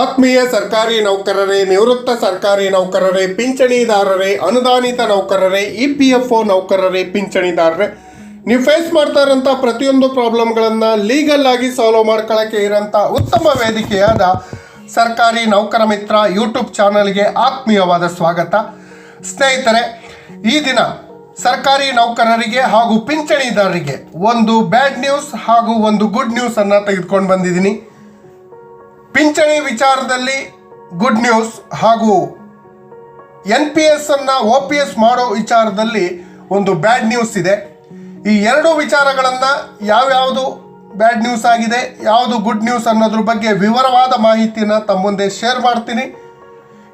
ಆತ್ಮೀಯ ಸರ್ಕಾರಿ ನೌಕರರೇ, ನಿವೃತ್ತ ಸರ್ಕಾರಿ ನೌಕರರೇ, ಪಿಂಚಣಿದಾರರೇ, ಅನುದಾನಿತ ನೌಕರರೇ, ಇ ಪಿ ಎಫ್ ಒ ನೌಕರರೇ, ಪಿಂಚಣಿದಾರರೇ, ನೀವು ಫೇಸ್ ಮಾಡ್ತಾ ಇರೋಂಥ ಪ್ರತಿಯೊಂದು ಪ್ರಾಬ್ಲಮ್ಗಳನ್ನು ಲೀಗಲ್ ಆಗಿ ಸಾಲ್ವ್ ಮಾಡ್ಕೊಳ್ಳೋಕ್ಕೆ ಇರೋಂಥ ಉತ್ತಮ ವೇದಿಕೆಯಾದ ಸರ್ಕಾರಿ ನೌಕರ ಮಿತ್ರ ಯೂಟ್ಯೂಬ್ ಚಾನಲ್ಗೆ ಆತ್ಮೀಯವಾದ ಸ್ವಾಗತ. ಸ್ನೇಹಿತರೆ, ಈ ದಿನ ಸರ್ಕಾರಿ ನೌಕರರಿಗೆ ಹಾಗೂ ಪಿಂಚಣಿದಾರರಿಗೆ ಒಂದು ಬ್ಯಾಡ್ ನ್ಯೂಸ್ ಹಾಗೂ ಒಂದು ಗುಡ್ ನ್ಯೂಸನ್ನು ತೆಗೆದುಕೊಂಡು ಬಂದಿದ್ದೀನಿ. ಪಿಂಚಣಿ ವಿಚಾರದಲ್ಲಿ ಗುಡ್ ನ್ಯೂಸ್ ಹಾಗೂ N P S and O P S ಮಾಡೋ ವಿಚಾರದಲ್ಲಿ ಒಂದು ಬ್ಯಾಡ್ ನ್ಯೂಸ್ ಇದೆ. ಈ ಎರಡು ವಿಚಾರಗಳನ್ನು ಯಾವ್ಯಾವುದು ಬ್ಯಾಡ್ ನ್ಯೂಸ್ ಆಗಿದೆ, ಯಾವುದು ಗುಡ್ ನ್ಯೂಸ್ ಅನ್ನೋದ್ರ ಬಗ್ಗೆ ವಿವರವಾದ ಮಾಹಿತಿನ ತಮ್ಮ ಮುಂದೆ ಶೇರ್ ಮಾಡ್ತೀನಿ.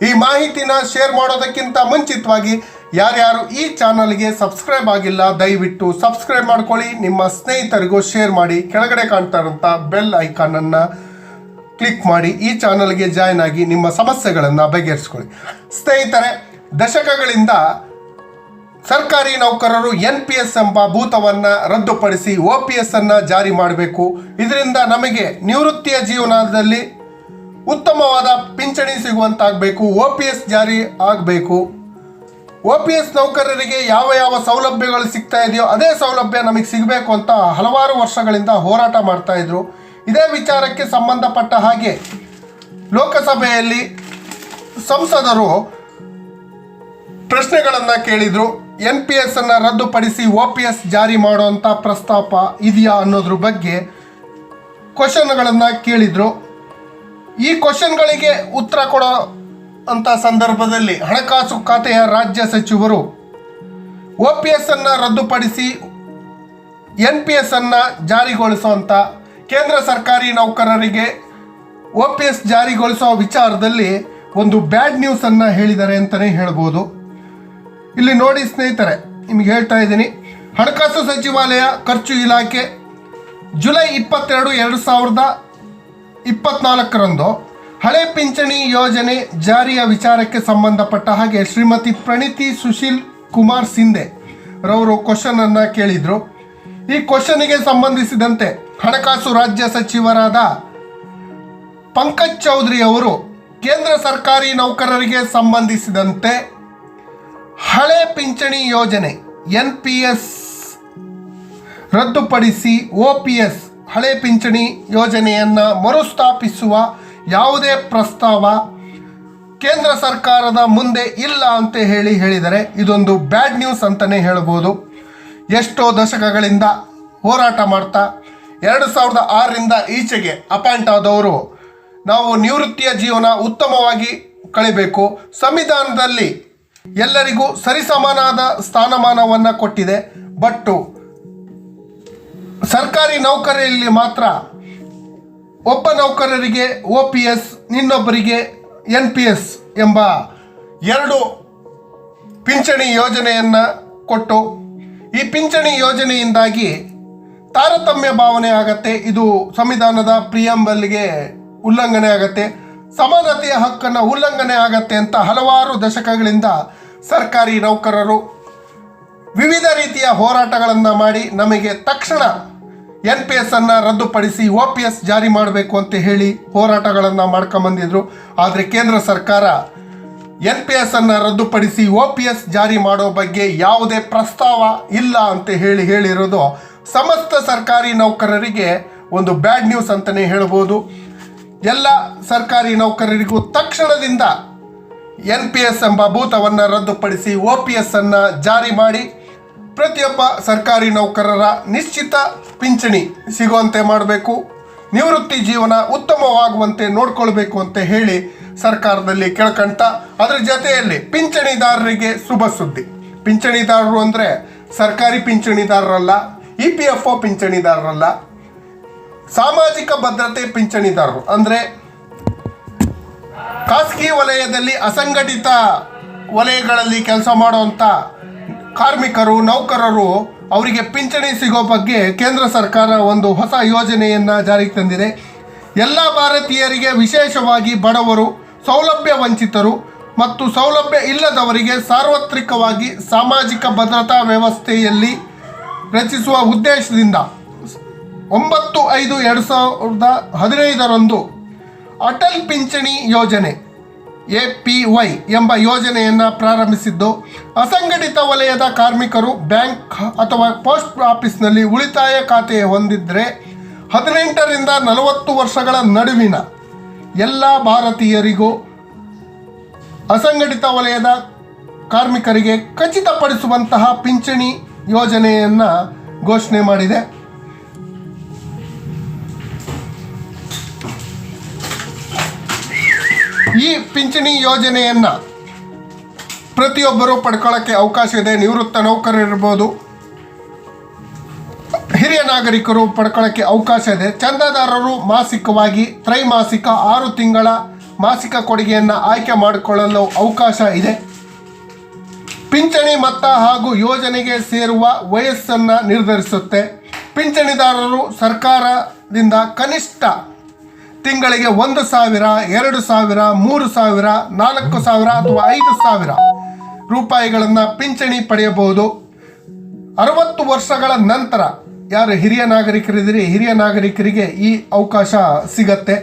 ಈ ಮಾಹಿತಿನ ಶೇರ್ ಮಾಡೋದಕ್ಕಿಂತ ಮುಂಚಿತವಾಗಿ ಯಾರ್ಯಾರು ಈ ಚಾನಲ್ಗೆ ಸಬ್ಸ್ಕ್ರೈಬ್ ಆಗಿಲ್ಲ, ದಯವಿಟ್ಟು ಸಬ್ಸ್ಕ್ರೈಬ್ ಮಾಡ್ಕೊಳ್ಳಿ. ನಿಮ್ಮ ಸ್ನೇಹಿತರಿಗೂ ಶೇರ್ ಮಾಡಿ. ಕೆಳಗಡೆ ಕಾಣ್ತಾ ಇರೋಂಥ ಬೆಲ್ ಐಕಾನನ್ನು ಕ್ಲಿಕ್ ಮಾಡಿ ಈ ಚಾನಲ್ಗೆ ಜಾಯ್ನ್ ಆಗಿ ನಿಮ್ಮ ಸಮಸ್ಯೆಗಳನ್ನು ಬಗೆಹರಿಸ್ಕೊಳ್ಳಿ. ಸ್ನೇಹಿತರೆ, ದಶಕಗಳಿಂದ ಸರ್ಕಾರಿ ನೌಕರರು ಎನ್ ಪಿ ಎಸ್ ಎಂಬ ಭೂತವನ್ನು ರದ್ದುಪಡಿಸಿ ಒ ಪಿ ಎಸ್ ಅನ್ನು ಜಾರಿ ಮಾಡಬೇಕು. ಇದರಿಂದ ನಮಗೆ ನಿವೃತ್ತಿಯ ಜೀವನದಲ್ಲಿ ಉತ್ತಮವಾದ ಪಿಂಚಣಿ ಸಿಗುವಂತಾಗಬೇಕು ಒ ಪಿ ಎಸ್ ಜಾರಿ ಆಗಬೇಕು. ಒ ಪಿ ಎಸ್ ನೌಕರರಿಗೆ ಯಾವ ಯಾವ ಸೌಲಭ್ಯಗಳು ಸಿಗ್ತಾ ಇದೆಯೋ ಅದೇ ಸೌಲಭ್ಯ ನಮಗೆ ಸಿಗಬೇಕು ಅಂತ ಹಲವಾರು ವರ್ಷಗಳಿಂದ ಹೋರಾಟ ಮಾಡ್ತಾ ಇದ್ರು. ಇದೇ ವಿಚಾರಕ್ಕೆ ಸಂಬಂಧಪಟ್ಟ ಹಾಗೆ ಲೋಕಸಭೆಯಲ್ಲಿ ಸಂಸದರು ಪ್ರಶ್ನೆಗಳನ್ನು ಕೇಳಿದರು. ಎನ್ ಪಿ ಎಸ್ ಅನ್ನು ರದ್ದುಪಡಿಸಿ ಒ ಪಿ ಎಸ್ ಜಾರಿ ಮಾಡುವಂಥ ಪ್ರಸ್ತಾಪ ಇದೆಯಾ ಅನ್ನೋದ್ರ ಬಗ್ಗೆ ಕ್ವಶನ್ಗಳನ್ನು ಕೇಳಿದರು. ಈ ಕ್ವಶನ್ಗಳಿಗೆ ಉತ್ತರ ಕೊಡೋ ಅಂಥ ಸಂದರ್ಭದಲ್ಲಿ ಹಣಕಾಸು ಖಾತೆಯ ರಾಜ್ಯ ಸಚಿವರು ಒ ಪಿ ಎಸ್ ಅನ್ನು ರದ್ದುಪಡಿಸಿ ಎನ್ ಪಿ ಎಸ್ ಅನ್ನು ಜಾರಿಗೊಳಿಸುವಂಥ ಕೇಂದ್ರ ಸರ್ಕಾರಿ ನೌಕರರಿಗೆ ಒ ಪಿ ಎಸ್ ಜಾರಿಗೊಳಿಸುವ ವಿಚಾರದಲ್ಲಿ ಒಂದು ಬ್ಯಾಡ್ ನ್ಯೂಸನ್ನು ಹೇಳಿದ್ದಾರೆ ಅಂತಲೇ ಹೇಳ್ಬೋದು. ಇಲ್ಲಿ ನೋಡಿ ಸ್ನೇಹಿತರೆ, ನಿಮಗೆ ಹೇಳ್ತಾ ಇದ್ದೀನಿ. ಹಣಕಾಸು ಸಚಿವಾಲಯ ಖರ್ಚು ಇಲಾಖೆ ಜುಲೈ ಇಪ್ಪತ್ತೆರಡು ಎರಡು ಸಾವಿರದ ಇಪ್ಪತ್ನಾಲ್ಕರಂದು ಹಳೆ ಪಿಂಚಣಿ ಯೋಜನೆ ಜಾರಿಯ ವಿಚಾರಕ್ಕೆ ಸಂಬಂಧಪಟ್ಟ ಹಾಗೆ ಶ್ರೀಮತಿ ಪ್ರಣೀತಿ ಸುಶೀಲ್ ಕುಮಾರ್ ಸಿಂಧೆ ರವರು ಕ್ವಶನ್ ಅನ್ನ ಕೇಳಿದ್ರು. ಈ ಕ್ವಶನ್ಗೆ ಸಂಬಂಧಿಸಿದಂತೆ ಹಣಕಾಸು ರಾಜ್ಯ ಸಚಿವರಾದ ಪಂಕಜ್ ಚೌಧರಿ ಅವರು ಕೇಂದ್ರ ಸರ್ಕಾರಿ ನೌಕರರಿಗೆ ಸಂಬಂಧಿಸಿದಂತೆ ಹಳೆ ಪಿಂಚಣಿ ಯೋಜನೆ ಎನ್ ಪಿ ಎಸ್ ರದ್ದುಪಡಿಸಿ ಒ ಪಿ ಎಸ್ ಹಳೆ ಪಿಂಚಣಿ ಯೋಜನೆಯನ್ನು ಮರುಸ್ಥಾಪಿಸುವ ಯಾವುದೇ ಪ್ರಸ್ತಾವ ಕೇಂದ್ರ ಸರ್ಕಾರದ ಮುಂದೆ ಇಲ್ಲ ಅಂತ ಹೇಳಿ ಹೇಳಿದರೆ ಇದೊಂದು ಬ್ಯಾಡ್ ನ್ಯೂಸ್ ಅಂತಲೇ ಹೇಳ್ಬೋದು. ಎಷ್ಟೋ ದಶಕಗಳಿಂದ ಹೋರಾಟ ಮಾಡ್ತಾ ಎರಡು ಸಾವಿರದ ಆರರಿಂದ ಈಚೆಗೆ ಅಪಾಯಿಂಟ್ ಆದವರು. ನಾವು ನಿವೃತ್ತಿಯ ಜೀವನ ಉತ್ತಮವಾಗಿ ಕಳಿಬೇಕು. ಸಂವಿಧಾನದಲ್ಲಿ ಎಲ್ಲರಿಗೂ ಸರಿಸಮಾನಾದ ಸ್ಥಾನಮಾನವನ್ನು ಕೊಟ್ಟಿದೆ. ಬಟ್ಟು ಸರ್ಕಾರಿ ನೌಕರಿಯಲ್ಲಿ ಮಾತ್ರ ಒಬ್ಬ ನೌಕರರಿಗೆ ಒ ಪಿ ಎಸ್, ಇನ್ನೊಬ್ಬರಿಗೆ ಎನ್ ಪಿ ಎಸ್ ಎಂಬ ಎರಡು ಪಿಂಚಣಿ ಯೋಜನೆಯನ್ನು ಕೊಟ್ಟು ಈ ಪಿಂಚಣಿ ಯೋಜನೆಯಿಂದಾಗಿ ತಾರತಮ್ಯ ಭಾವನೆ ಆಗತ್ತೆ. ಇದು ಸಂವಿಧಾನದ ಪ್ರಿಯಂಬಲ್ಗೆ ಉಲ್ಲಂಘನೆ ಆಗತ್ತೆ. ಸಮಾನತೆಯ ಹಕ್ಕನ್ನು ಉಲ್ಲಂಘನೆ ಆಗತ್ತೆ ಅಂತ ಹಲವಾರು ದಶಕಗಳಿಂದ ಸರ್ಕಾರಿ ನೌಕರರು ವಿವಿಧ ರೀತಿಯ ಹೋರಾಟಗಳನ್ನು ಮಾಡಿ ನಮಗೆ ತಕ್ಷಣ ಎನ್ ಪಿ ಎಸ್ ಅನ್ನು ರದ್ದುಪಡಿಸಿ ಒ ಪಿ ಎಸ್ ಜಾರಿ ಮಾಡಬೇಕು ಅಂತ ಹೇಳಿ ಹೋರಾಟಗಳನ್ನು ಮಾಡ್ಕೊಂಬಂದಿದ್ರು. ಆದರೆ ಕೇಂದ್ರ ಸರ್ಕಾರ ಎನ್ ಪಿ ಎಸ್ ಅನ್ನು ರದ್ದುಪಡಿಸಿ ಒ ಪಿ ಎಸ್ ಜಾರಿ ಮಾಡೋ ಬಗ್ಗೆ ಯಾವುದೇ ಪ್ರಸ್ತಾವ ಇಲ್ಲ ಅಂತ ಹೇಳಿ ಹೇಳಿರೋದು ಸಮಸ್ತ ಸರ್ಕಾರಿ ನೌಕರರಿಗೆ ಒಂದು ಬ್ಯಾಡ್ ನ್ಯೂಸ್ ಅಂತಲೇ ಹೇಳ್ಬೋದು. ಎಲ್ಲ ಸರ್ಕಾರಿ ನೌಕರರಿಗೂ ತಕ್ಷಣದಿಂದ ಎನ್ ಪಿ ಎಸ್ ಎಂಬ ಭೂತವನ್ನು ರದ್ದುಪಡಿಸಿ ಒ ಪಿ ಎಸ್ ಅನ್ನು ಜಾರಿ ಮಾಡಿ ಪ್ರತಿಯೊಬ್ಬ ಸರ್ಕಾರಿ ನೌಕರರ ನಿಶ್ಚಿತ ಪಿಂಚಣಿ ಸಿಗುವಂತೆ ಮಾಡಬೇಕು. ನಿವೃತ್ತಿ ಜೀವನ ಉತ್ತಮವಾಗುವಂತೆ ನೋಡ್ಕೊಳ್ಬೇಕು ಅಂತ ಹೇಳಿ ಸರ್ಕಾರದಲ್ಲಿ ಕೇಳ್ಕಂತ ಅದರ ಜೊತೆಯಲ್ಲಿ ಪಿಂಚಣಿದಾರರಿಗೆ ಶುಭ ಸುದ್ದಿ. ಪಿಂಚಣಿದಾರರು ಅಂದರೆ ಸರ್ಕಾರಿ ಪಿಂಚಣಿದಾರರಲ್ಲ ಇ ಪಿ ಎಫ್ ಒ ಪಿಂಚಣಿದಾರರಲ್ಲ, ಸಾಮಾಜಿಕ ಭದ್ರತೆ ಪಿಂಚಣಿದಾರರು. ಅಂದರೆ ಖಾಸಗಿ ವಲಯದಲ್ಲಿ ಅಸಂಘಟಿತ ವಲಯಗಳಲ್ಲಿ ಕೆಲಸ ಮಾಡುವಂಥ ಕಾರ್ಮಿಕರು, ನೌಕರರು, ಅವರಿಗೆ ಪಿಂಚಣಿ ಸಿಗೋ ಬಗ್ಗೆ ಕೇಂದ್ರ ಸರ್ಕಾರ ಒಂದು ಹೊಸ ಯೋಜನೆಯನ್ನು ಜಾರಿಗೆ ತಂದಿದೆ. ಎಲ್ಲ ಭಾರತೀಯರಿಗೆ ವಿಶೇಷವಾಗಿ ಬಡವರು, ಸೌಲಭ್ಯ ವಂಚಿತರು ಮತ್ತು ಸೌಲಭ್ಯ ಇಲ್ಲದವರಿಗೆ ಸಾರ್ವತ್ರಿಕವಾಗಿ ಸಾಮಾಜಿಕ ಭದ್ರತಾ ವ್ಯವಸ್ಥೆಯಲ್ಲಿ ರಚಿಸುವ ಉದ್ದೇಶದಿಂದ ಒಂಬತ್ತು ಐದು ಎರಡು ಸಾವಿರದ ಹದಿನೈದರಂದು ಅಟಲ್ ಪಿಂಚಣಿ ಯೋಜನೆ, ಎ ಪಿ ವೈ ಎಂಬ ಯೋಜನೆಯನ್ನು ಪ್ರಾರಂಭಿಸಿದ್ದು, ಅಸಂಘಟಿತ ವಲಯದ ಕಾರ್ಮಿಕರು ಬ್ಯಾಂಕ್ ಅಥವಾ ಪೋಸ್ಟ್ ಆಫೀಸ್ನಲ್ಲಿ ಉಳಿತಾಯ ಖಾತೆ ಹೊಂದಿದ್ದರೆ ಹದಿನೆಂಟರಿಂದ ನಲವತ್ತು ವರ್ಷಗಳ ನಡುವಿನ ಎಲ್ಲ ಭಾರತೀಯರಿಗೂ ಅಸಂಘಟಿತ ವಲಯದ ಕಾರ್ಮಿಕರಿಗೆ ಖಚಿತಪಡಿಸುವಂತಹ ಪಿಂಚಣಿ ಯೋಜನೆಯನ್ನು ಘೋಷಣೆ ಮಾಡಿದೆ. ಈ ಪಿಂಚಣಿ ಯೋಜನೆಯನ್ನು ಪ್ರತಿಯೊಬ್ಬರು ಪಡ್ಕೊಳ್ಳೋಕ್ಕೆ ಅವಕಾಶ ಇದೆ. ನಿವೃತ್ತ ನೌಕರರಿರ್ಬೋದು ಹಿರಿಯ ನಾಗರಿಕರು ಪಡ್ಕೊಳ್ಳೋಕ್ಕೆ ಅವಕಾಶ ಇದೆ. ಚಂದಾದಾರರು ಮಾಸಿಕವಾಗಿ, ತ್ರೈಮಾಸಿಕ ಆರು ತಿಂಗಳ ಮಾಸಿಕ ಕೊಡುಗೆಯನ್ನು ಆಯ್ಕೆ ಮಾಡಿಕೊಳ್ಳಲು ಅವಕಾಶ ಇದೆ. ಪಿಂಚಣಿ ಮೊತ್ತ ಹಾಗೂ ಯೋಜನೆಗೆ ಸೇರುವ ವಯಸ್ಸನ್ನು ನಿರ್ಧರಿಸುತ್ತೆ. ಪಿಂಚಣಿದಾರರು ಸರ್ಕಾರದಿಂದ ಕನಿಷ್ಠ ತಿಂಗಳಿಗೆ ಒಂದು ಸಾವಿರ, ಎರಡು ಸಾವಿರ, ಮೂರು ಸಾವಿರ, ನಾಲ್ಕು ಸಾವಿರ ಅಥವಾ ಐದು ಸಾವಿರ ರೂಪಾಯಿಗಳನ್ನು ಪಿಂಚಣಿ ಪಡೆಯಬಹುದು. ಅರವತ್ತು ವರ್ಷಗಳ ನಂತರ ಯಾರು ಹಿರಿಯ ನಾಗರಿಕರಿದ್ದೀರಿ, ಹಿರಿಯ ನಾಗರಿಕರಿಗೆ ಈ ಅವಕಾಶ ಸಿಗತ್ತೆ.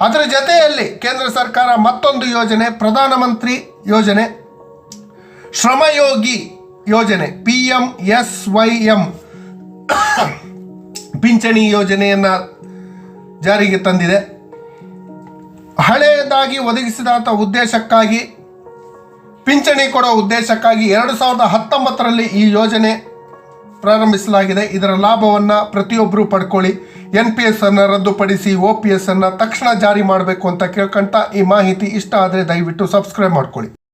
ಅದರ ಜೊತೆಯಲ್ಲಿ ಕೇಂದ್ರ ಸರ್ಕಾರ ಮತ್ತೊಂದು ಯೋಜನೆ, ಪ್ರಧಾನಮಂತ್ರಿ ಯೋಜನೆ. ಶ್ರಮಯೋಗಿ ಯೋಜನೆ P M S Y M ಪಿಂಚಣಿ ಯೋಜನೆಯನ್ನು ಜಾರಿಗೆ ತಂದಿದೆ. ಹಳೆಯದಾಗಿ ಒದಗಿಸಿದಂಥ ಉದ್ದೇಶಕ್ಕಾಗಿ, ಪಿಂಚಣಿ ಕೊಡೋ ಉದ್ದೇಶಕ್ಕಾಗಿ ಎರಡು ಸಾವಿರದ ಹತ್ತೊಂಬತ್ತರಲ್ಲಿ ಈ ಯೋಜನೆ ಪ್ರಾರಂಭಿಸಲಾಗಿದೆ. ಇದರ ಲಾಭವನ್ನು ಪ್ರತಿಯೊಬ್ಬರು ಪಡ್ಕೊಳ್ಳಿ. ಎನ್ ಪಿ ಎಸ್ ಅನ್ನು ರದ್ದುಪಡಿಸಿ ಒ ಪಿ ಎಸ್ ಅನ್ನು ತಕ್ಷಣ ಜಾರಿ ಮಾಡಬೇಕು ಅಂತ ಕೇಳ್ಕೊಂತ ಈ ಮಾಹಿತಿ ಇಷ್ಟ ಆದರೆ ದಯವಿಟ್ಟು ಸಬ್ಸ್ಕ್ರೈಬ್ ಮಾಡ್ಕೊಳ್ಳಿ.